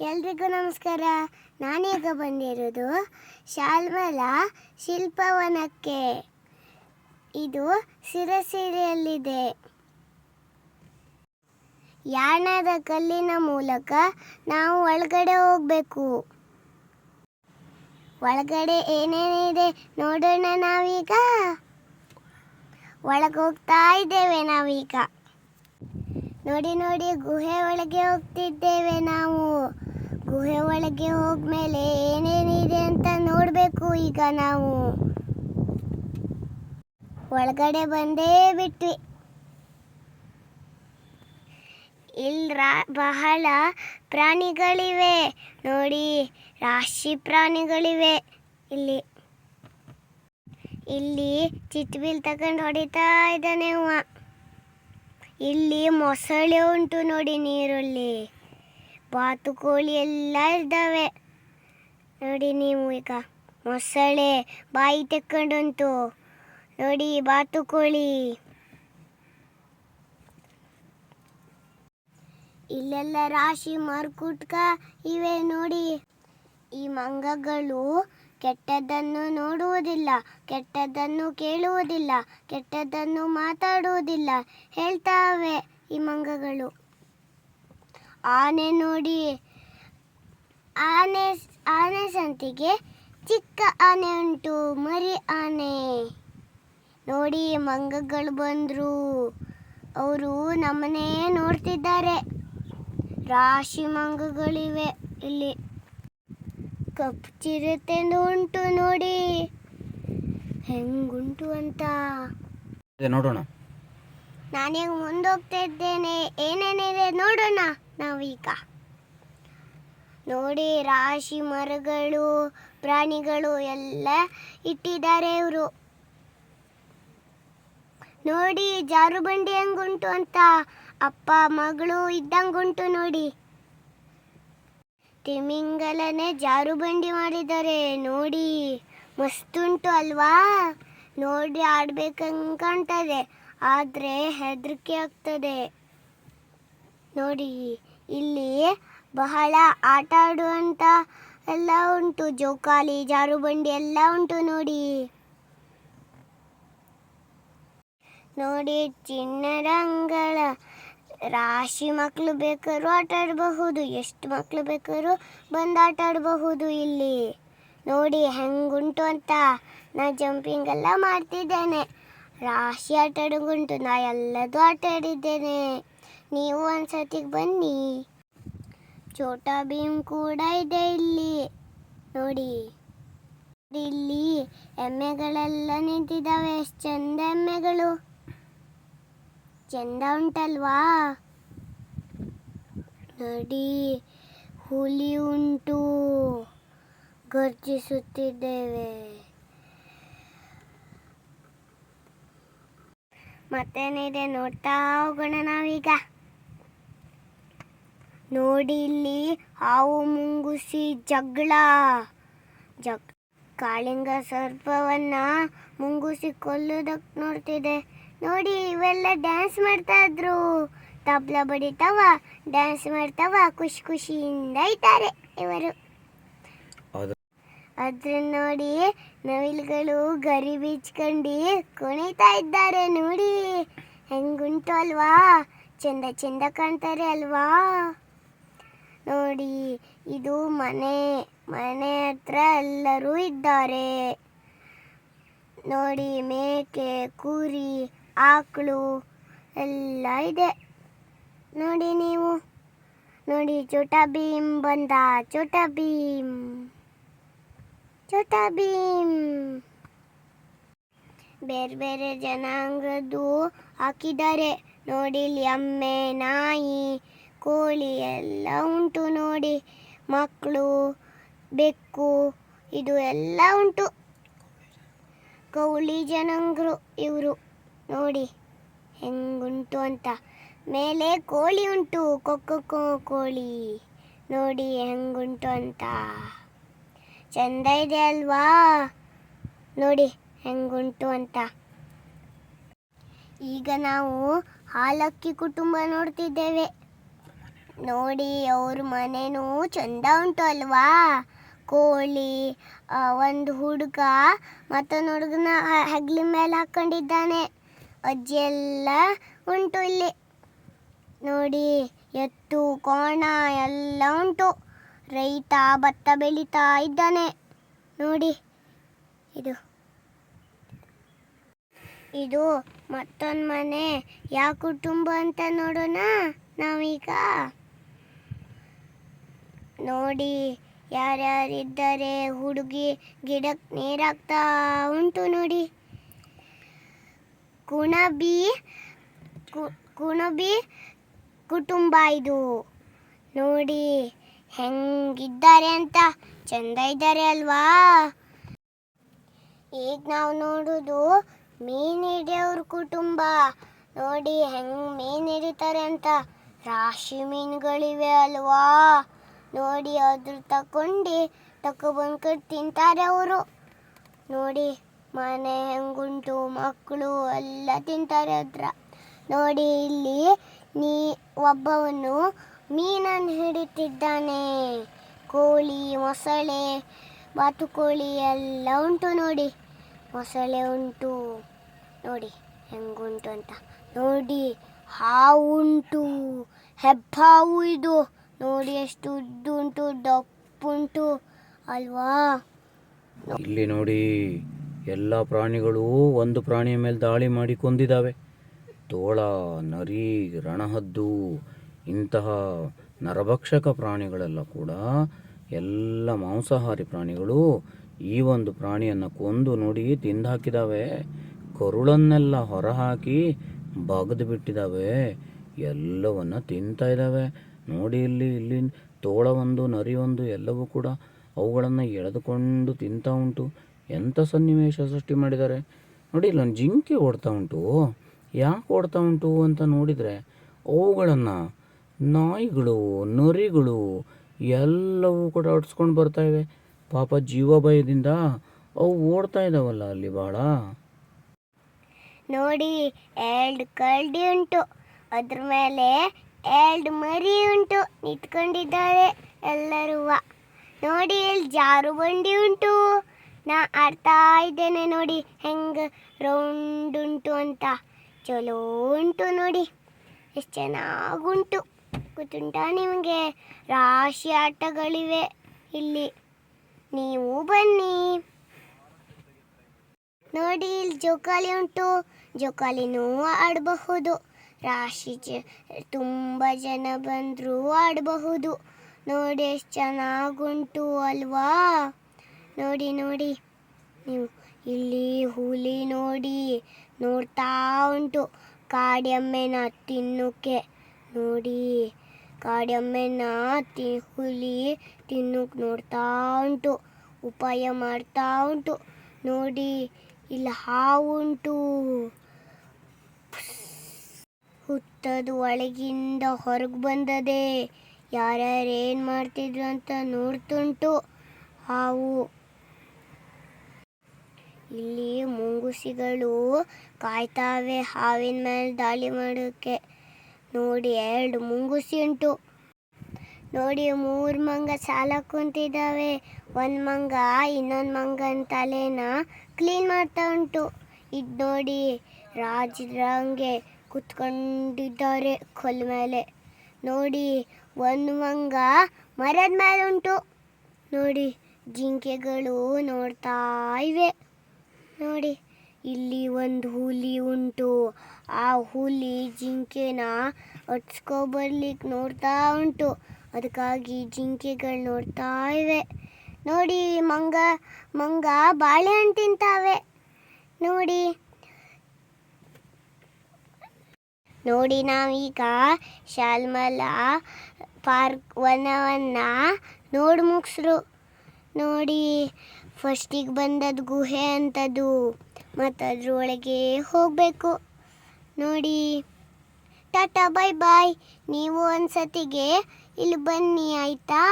ಎಲ್ರಿಗೂ ನಮಸ್ಕಾರ. ನಾನೀಗ ಬಂದಿರೋದು ಶಾಲ್ಮಲ ಶಿಲ್ಪವನಕ್ಕೆ. ಇದು ಸಿರಸಿರಿಯಲ್ಲಿದೆ. ಯಾಣದ ಕಲ್ಲಿನ ಮೂಲಕ ನಾವು ಒಳಗಡೆ ಹೋಗಬೇಕು. ಒಳಗಡೆ ಏನೇನಿದೆ ನೋಡೋಣ ನಾವೀಗ. ಒಳಗೆ ಹೋಗ್ತಾ ಇದ್ದೇವೆ ನಾವೀಗ. ನೋಡಿ ನೋಡಿ, ಗುಹೆ ಒಳಗೆ ಹೋಗ್ತಿದ್ದೇವೆ ನಾವು. ಗುಹೆ ಒಳಗೆ ಹೋಗ್ಮೇಲೆ ಏನೇನಿದೆ ಅಂತ ನೋಡಬೇಕು ಈಗ ನಾವು. ಒಳಗಡೆ ಬಂದೇ ಬಿಟ್ವಿ. ಇಲ್ರ ಬಹಳ ಪ್ರಾಣಿಗಳಿವೆ. ನೋಡಿ, ರಾಶಿ ಪ್ರಾಣಿಗಳಿವೆ ಇಲ್ಲಿ. ಇಲ್ಲಿ ಚಿಟ್ಬಿಲ್ ತಗೊಂಡು ಹೊಡಿತಾ ಇದ್ದಾನೆ ಇಲ್ಲಿ ಮೊಸಳೆ ಉಂಟು ನೋಡಿ ನೀರಲ್ಲಿ. ಬಾತುಕೋಳಿ ಎಲ್ಲ ಇದ್ದಾವೆ. ನೋಡಿ ನೀವು ಈಗ ಮೊಸಳೆ ಬಾಯಿ ತೆಕ್ಕೊಂಡುಂಟು ನೋಡಿ ಬಾತುಕೋಳಿ. ಇಲ್ಲೆಲ್ಲ ರಾಶಿ ಮರ್ಕುಟ್ಕ ಇವೆ ನೋಡಿ. ಈ ಮಂಗಗಳು ಕೆಟ್ಟದ್ದನ್ನು ನೋಡುವುದಿಲ್ಲ, ಕೆಟ್ಟದ್ದನ್ನು ಕೇಳುವುದಿಲ್ಲ, ಕೆಟ್ಟದ್ದನ್ನು ಮಾತಾಡುವುದಿಲ್ಲ, ಹೇಳ್ತಾವೆ ಈ ಮಂಗಗಳು. ಆನೆ ನೋಡಿ. ಆನೆ ಆನೆ ಸಂತಿಗೆ ಚಿಕ್ಕ ಆನೆ ಉಂಟು, ಮರಿ ಆನೆ. ನೋಡಿ ಮಂಗಗಳು ಬಂದರು. ಅವರು ನಮ್ಮನ್ನೇ ನೋಡ್ತಿದ್ದಾರೆ. ರಾಶಿ ಮಂಗಗಳಿವೆ ಇಲ್ಲಿ. ಕಪ್ಪು ಚಿರತೆಂದು ಉಂಟು ನೋಡಿ. ಹೆಂಗುಂಟು ಅಂತ. ನೋಡೋಣ. ನಾನೀಗ ಮುಂದೋಗ್ತಾ ಇದ್ದೇನೆ, ಏನೇನಿದೆ ನೋಡೋಣ ನಾವೀಗ. ನೋಡಿ, ರಾಶಿ, ಮರಗಳು, ಪ್ರಾಣಿಗಳು ಎಲ್ಲ ಇಟ್ಟಿದ್ದಾರೆ ಇವರು. ನೋಡಿ, ಜಾರುಬಂಡಿ ಹೆಂಗುಂಟು ಅಂತ, ಅಪ್ಪ, ಮಗಳು ಇದ್ದಂಗುಂಟು ನೋಡಿ. ತಿಮಿಂಗಲನೆ ಜಾರುಬಂಡಿ ಮಾಡಿದ್ದಾರೆ, ನೋಡಿ. ಮಸ್ತುಂಟು ಅಲ್ವಾ? ನೋಡಿ, ಆಡ್ಬೇಕಂಗ್ ಕಾಣ್ತದೆ ಆದರೆ ಹೆದರಿಕೆ ಆಗ್ತದೆ. ನೋಡಿ, ಇಲ್ಲಿ ಬಹಳ ಆಟ ಆಡುವಂತ ಎಲ್ಲ ಉಂಟು. ಜೋಕಾಲಿ, ಜಾರುಬಂಡಿ ಎಲ್ಲ ಉಂಟು ನೋಡಿ. ನೋಡಿ ಚಿಣ್ಣರ ಅಂಗಳ ರಾಶಿ ಮಕ್ಕಳು ಬೇಕಾದ್ರೂ ಆಟ ಆಡಬಹುದು. ಎಷ್ಟು ಮಕ್ಕಳು ಬೇಕಾದ್ರೂ ಬಂದು ಆಟ ಆಡಬಹುದು ಇಲ್ಲಿ. ನೋಡಿ, ಹೆಂಗುಂಟು ಅಂತ. ನಾ ಜಂಪಿಂಗ್ ಎಲ್ಲ ಮಾಡ್ತಿದ್ದೇನೆ. ರಾಶಿ ಆಟ ಆಡೋಂಗುಂಟು, ನಾ ಎಲ್ಲದೂ ಆಟ ಆಡಿದ್ದೇನೆ. ನೀವು ಒಂದ್ಸತಿಗೆ ಬನ್ನಿ. ಚೋಟಾ ಭೀಮ್ ಕೂಡ ಇದೆ ಇಲ್ಲಿ. ನೋಡಿ. ಇಲ್ಲಿ ಎಮ್ಮೆಗಳೆಲ್ಲ ನಿಂತಿದ್ದಾವೆ ಎಷ್ಟು ಚಂದ ಎಮ್ಮೆಗಳು. ಚಂದ ಉಂಟಲ್ವಾ? ನೋಡಿ. ಹುಲಿ ಉಂಟು. ಗರ್ಜಿಸುತ್ತಿದ್ದೇವೆ. ಮತ್ತೇನಿದೆ ನೋಡ್ತಾ ಹೋಗೋಣ ನಾವೀಗ. ನೋಡಿ ಇಲ್ಲಿ ಹಾವು ಮುಂಗುಸಿ ಜಗಳ. ಜಗ್ ಕಾಳಿಂಗ ಸರ್ಪವನ್ನ ಮುಂಗುಸಿ ಕೊಲ್ಲುದಕ್ಕೆ ನೋಡ್ತಿದೆ. ನೋಡಿ ಇವೆಲ್ಲ ಡ್ಯಾನ್ಸ್ ಮಾಡ್ತಾ ಇದ್ರು. ತಬ್ಲ ಬಡಿತಾವ ಡ್ಯಾನ್ಸ್ ಮಾಡ್ತಾವ, ಖುಷಿ ಖುಷಿಯಿಂದ ಇದ್ದಾರೆ ಇವರು. ಅದ್ರ ನೋಡಿ ನವಿಲುಗಳು ಗರಿ ಬೀಚ್ಕೊಂಡು ಕುಣಿತಾ ಇದ್ದಾರೆ ನೋಡಿ. ಹೆಂಗುಂಟು ಅಲ್ವಾ? ಚಂದ ಚಂದ ಕಾಣ್ತಾರೆ ಅಲ್ವಾ? ನೋಡಿ, ಇದು ಮನೆ ಮನೆ ಹತ್ರ ಎಲ್ಲರೂ ಇದ್ದಾರೆ. ನೋಡಿ, ಮೇಕೆ, ಕುರಿ, ಆಕಳು ಎಲ್ಲ ಇದೆ. ನೋಡಿ ನೀವು. ನೋಡಿ, ಚೋಟ ಭೀಮ್ ಬಂದ, ಚೋಟ ಭೀಮ್. ಚೋಟಾ ಭೀಮ್ ಬೇರೆ ಬೇರೆ ಜನಾಂಗದ್ದು ಹಾಕಿದ್ದಾರೆ. ನೋಡಿ ಎಮ್ಮೆ, ನಾಯಿ, ಕೋಳಿ ಎಲ್ಲ ಉಂಟು ನೋಡಿ. ಮಕ್ಕಳು ಬೆಕ್ಕು, ಇದು ಎಲ್ಲ ಉಂಟು. ಕೌಳಿ ಜನಾಂಗರು ಇವರು ನೋಡಿ ಹೆಂಗುಂಟು ಅಂತ. ಮೇಲೆ ಕೋಳಿ ಉಂಟು, ಕೊಕ್ಕೋ ಕೋಳಿ ನೋಡಿ ಹೆಂಗುಂಟು ಅಂತ. ಚಂದ ಇದೆ ಅಲ್ವಾ? ನೋಡಿ, ಹೆಂಗುಂಟು ಅಂತ. ಈಗ ನಾವು ಹಾಲಕ್ಕಿ ಕುಟುಂಬ ನೋಡ್ತಿದ್ದೇವೆ. ನೋಡಿ, ಅವ್ರ ಮನೆನೂ ಚಂದ ಉಂಟು ಅಲ್ವಾ? ಕೋಳಿ ಒಂದು ಹುಡುಗ, ಮತ್ತೊಂದು ಹುಡುಗನ ಹೆಗ್ಲಿ ಮೇಲೆ ಹಾಕೊಂಡಿದ್ದಾನೆ. ಅಜ್ಜಿ ಎಲ್ಲ ಉಂಟು ಇಲ್ಲಿ. ನೋಡಿ, ಎತ್ತು, ಕೋಣ ಎಲ್ಲ ಉಂಟು. ರೈತ ಭತ್ತ ಬೆಳೀತಾ ಇದ್ದಾನೆ. ನೋಡಿ, ಇದು. ಇದು ಮತ್ತೊಂದು ಮನೆ. ಯಾವ ಕುಟುಂಬ ಅಂತ ನೋಡೋಣ ನಾವೀಗ. ನೋಡಿ, ಯಾರ್ಯಾರಿದ್ದಾರೆ ಹುಡುಗಿ ಗಿಡಕ್ಕೆ ನೀರಾಗ್ತಾ ಉಂಟು ನೋಡಿ. ಕುಣಬಿ ಕುಣಬಿ ಕುಟುಂಬ ಇದು. ನೋಡಿ ಹೆಂಗಿದ್ದಾರೆ ಅಂತ ಚಂದ ಇದ್ದಾರೆ ಅಲ್ವಾ? ಈಗ ನಾವು ನೋಡೋದು ಮೀನ್ ಹಿಡಿಯವ್ರ ಕುಟುಂಬ. ನೋಡಿ ಹೆಂಗ್ ಮೀನ್ ಹಿಡಿತಾರೆ ಅಂತ ರಾಶಿ ಮೀನುಗಳಿವೆ ಅಲ್ವಾ? ನೋಡಿ ಅದ್ರ ತಕೊಂಡು ತಕೊಬಂದ್ಕೊಂಡು ತಿಂತಾರೆ ಅವರು. ನೋಡಿ ಮನೆ ಹೆಂಗುಂಟು ಮಕ್ಕಳು ಎಲ್ಲ ತಿಂತಾರೆ ಅದ್ರ. ನೋಡಿ ಇಲ್ಲಿ ನೀ ಒಬ್ಬವನು ಮೀನನ್ನು ಹಿಡಿತಿದ್ದಾನೆ ಕೋಳಿ, ಮೊಸಳೆ, ಬಾತುಕೋಳಿ ಎಲ್ಲ ಉಂಟು ನೋಡಿ. ಮೊಸಳೆ ಉಂಟು ನೋಡಿ, ಹೆಂಗುಂಟು ಅಂತ. ನೋಡಿ, ಹಾವು ಉಂಟು, ಹೆಬ್ಬಾವು ಇದು. ನೋಡಿ, ಎಷ್ಟು ಉದ್ದುಂಟು ದಪ್ಪುಂಟು ಅಲ್ವಾ? ಇಲ್ಲಿ ನೋಡಿ, ಎಲ್ಲ ಪ್ರಾಣಿಗಳು ಒಂದು ಪ್ರಾಣಿಯ ಮೇಲೆ ದಾಳಿ ಮಾಡಿ ಕೊಂದಿದ್ದಾವೆ ತೋಳ, ನರಿ, ರಣಹದ್ದು ಇಂತಹ ನರಭಕ್ಷಕ ಪ್ರಾಣಿಗಳೆಲ್ಲ ಕೂಡ ಎಲ್ಲ ಮಾಂಸಾಹಾರಿ ಪ್ರಾಣಿಗಳು ಈ ಒಂದು ಪ್ರಾಣಿಯನ್ನು ಕೊಂದು ನೋಡಿ ತಿಂದು ಹಾಕಿದಾವೆ ಕರುಳನ್ನೆಲ್ಲ ಹೊರಹಾಕಿ ಬಗೆದು ಬಿಟ್ಟಿದ್ದಾವೆ ಎಲ್ಲವನ್ನು ತಿಂತಾ ಇದ್ದಾವೆ ನೋಡಿ ಇಲ್ಲಿ ಇಲ್ಲಿ ತೋಳ ಒಂದು ನರಿ ಒಂದು ಎಲ್ಲವೂ ಕೂಡ ಅವುಗಳನ್ನು ಎಳೆದುಕೊಂಡು ತಿಂತಾ ಉಂಟು. ಎಂಥ ಸನ್ನಿವೇಶ ಸೃಷ್ಟಿ ಮಾಡಿದ್ದಾರೆ. ನೋಡಿ ಇಲ್ಲೊಂದು ಜಿಂಕೆ ಓಡ್ತಾ ಉಂಟು. ಯಾಕೆ ಓಡ್ತಾ ಉಂಟು ಅಂತ ನೋಡಿದರೆ ಅವುಗಳನ್ನು ನಾಯಿಗಳು, ನರಿಗಳು ಎಲ್ಲವೂ ಕೂಡ ಅಡ್ಸ್ಕೊಂಡು ಬರ್ತಾಯಿವೆ ಪಾಪ ಜೀವ ಭಯದಿಂದ ಅವು ಓಡ್ತಾ ಇದ್ದಾವಲ್ಲ ಅಲ್ಲಿ ಬಹಳ ನೋಡಿ, ಎರಡು ಕರಡಿ ಉಂಟು. ಅದ್ರ ಮೇಲೆ ಎರಡು ಮರಿ ಉಂಟು ನಿಂತ್ಕೊಂಡಿದ್ದಾರೆ ಎಲ್ಲರೂ. ನೋಡಿ, ಇಲ್ಲಿ ಜಾರು ಬಂಡಿ ಉಂಟು. ನಾ ಆಡ್ತಾ ಇದ್ದೇನೆ ನೋಡಿ, ಹೆಂಗೆ ರೌಂಡ್ ಉಂಟು ಅಂತ. ಚಲೋ ಉಂಟು ನೋಡಿ, ಎಷ್ಟು ಚೆನ್ನಾಗುಂಟು ಗೊತ್ತುಂಟಾ ನಿಮಗೆ? ರಾಶಿ ಆಟಗಳಿವೆ ಇಲ್ಲಿ. ನೀವು ಬನ್ನಿ. ನೋಡಿ, ಇಲ್ಲಿ ಜೋಕಾಲಿ ಉಂಟು. ಜೋಕಾಲಿನೂ ಆಡಬಹುದು. ರಾಶಿ ಜ, ತುಂಬ ಜನ ಬಂದರೂ ಆಡಬಹುದು. ನೋಡಿ, ಎಷ್ಟು ಚೆನ್ನಾಗುಂಟು ಅಲ್ವಾ? ನೋಡಿ ನೋಡಿ. ನೀವು ಇಲ್ಲಿ ಹುಲಿ ನೋಡಿ ನೋಡ್ತಾ ಉಂಟು. ಕಾಡೆಮ್ಮೆನ ತಿನ್ನೋಕ್ಕೆ. ನೋಡಿ. ಕಾಡೆಮ್ಮೆನ ತಿ ಹುಲಿ ತಿನ್ನೋಕೆ ನೋಡ್ತಾ ಉಂಟು, ಉಪಾಯ ಮಾಡ್ತಾ ಉಂಟು. ನೋಡಿ, ಇಲ್ಲಿ ಹಾವು ಉಂಟು. ಹುತ್ತದ ಒಳಗಿಂದ ಹೊರಗೆ ಬಂದದೆ. ಯಾರ್ಯಾರು ಏನು ಮಾಡ್ತಿದ್ರು ಅಂತ ನೋಡ್ತುಂಟು. ಹಾವು. ಇಲ್ಲಿ ಮುಂಗುಸಿಗಳು ಕಾಯ್ತಾವೆ ಹಾವಿನ ಮೇಲೆ ದಾಳಿ ಮಾಡೋಕ್ಕೆ ನೋಡಿ ಎರಡು ಮುಂಗುಸಿ ಉಂಟು. ನೋಡಿ ಮೂರು ಮಂಗ ಸಾಲ ಕುಂತಿದ್ದಾವೆ. ಒಂದು ಮಂಗ ಇನ್ನೊಂದು ಮಂಗನ ತಲೆನ ಕ್ಲೀನ್ ಮಾಡ್ತಾ ಉಂಟು. ಇದು ನೋಡಿ ರಾಜರಂಗೆ ಕುತ್ಕೊಂಡಿದ್ದಾರೆ ಕೊಲ್ ಮೇಲೆ. ನೋಡಿ ಒಂದು ಮಂಗ ಮರದ ಮೇಲೆ ಉಂಟು. ನೋಡಿ ಜಿಂಕೆಗಳು ನೋಡ್ತಾ ಇವೆ. ನೋಡಿ. ಇಲ್ಲಿ ಒಂದು ಹುಲಿ ಉಂಟು. ಆ ಹುಲಿ ಜಿಂಕೆನ ಬರ್ಲಿಕ್ಕೆ ನೋಡ್ತಾ ಉಂಟು. ಅದಕ್ಕಾಗಿ ಜಿಂಕೆಗಳು ನೋಡ್ತಾ ಇವೆ. ನೋಡಿ, ಮಂಗ ಮಂಗ ಬಾಳೆಹಣ್ಣು ತಿಂತಾವೆ. ನೋಡಿ. ನೋಡಿ, ನಾವೀಗ ಶಾಲ್ಮಲ ಪಾರ್ಕ್ ವನವನ್ನು ನೋಡಿ ಮುಗಿಸ್ರು ನೋಡಿ ಫಸ್ಟಿಗೆ ಬಂದದ್ದು ಗುಹೆ ಅಂತದು. ಮತ್ತು ಅದ್ರೊಳಗೆ ಹೋಗಬೇಕು. ನೋಡಿ ಟಾಟಾ ಬಾಯ್ ಬಾಯ್ ನೀವು ಒಂದ್ಸತಿಗೆ ಇಲ್ಲಿ ಬನ್ನಿ ಆಯಿತಾ?